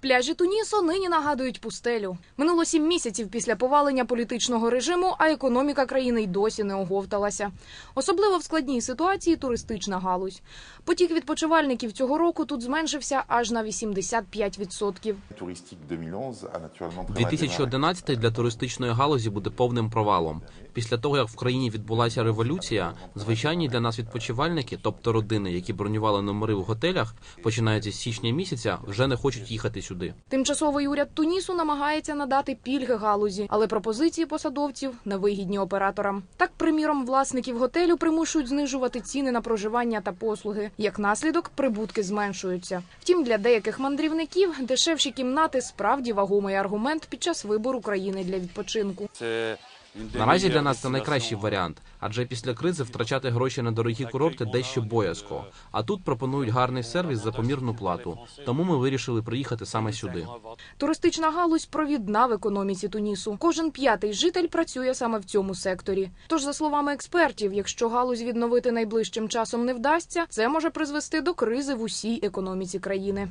Пляжі Тунісу нині нагадують пустелю. Минуло сім місяців після повалення політичного режиму, а економіка країни й досі не оговталася. Особливо в складній ситуації туристична галузь. Потік відпочивальників цього року тут зменшився аж на 85%. touristique 2011 a naturellement très 2011 для туристичної галузі буде повним провалом. Після того, як в країні відбулася революція, звичайні для нас відпочивальники, тобто родини, які бронювали номери в готелях, починаючи з січня місяця, вже не хочуть їхати сюди. Тимчасовий уряд Тунісу намагається надати пільги галузі, але пропозиції посадовців невигідні операторам. Так, приміром, власників готелю примушують знижувати ціни на проживання та послуги. Як наслідок, прибутки зменшуються. Втім, для деяких мандрівників дешевші кімнати справді вагомий аргумент під час вибору країни для відпочинку. Наразі для нас це найкращий варіант, адже після кризи втрачати гроші на дорогі курорти дещо боязко. А тут пропонують гарний сервіс за помірну плату. Тому ми вирішили приїхати саме сюди. Туристична галузь провідна в економіці Тунісу. Кожен п'ятий житель працює саме в цьому секторі. Тож, за словами експертів, якщо галузь відновити найближчим часом не вдасться, це може призвести до кризи в усій економіці країни.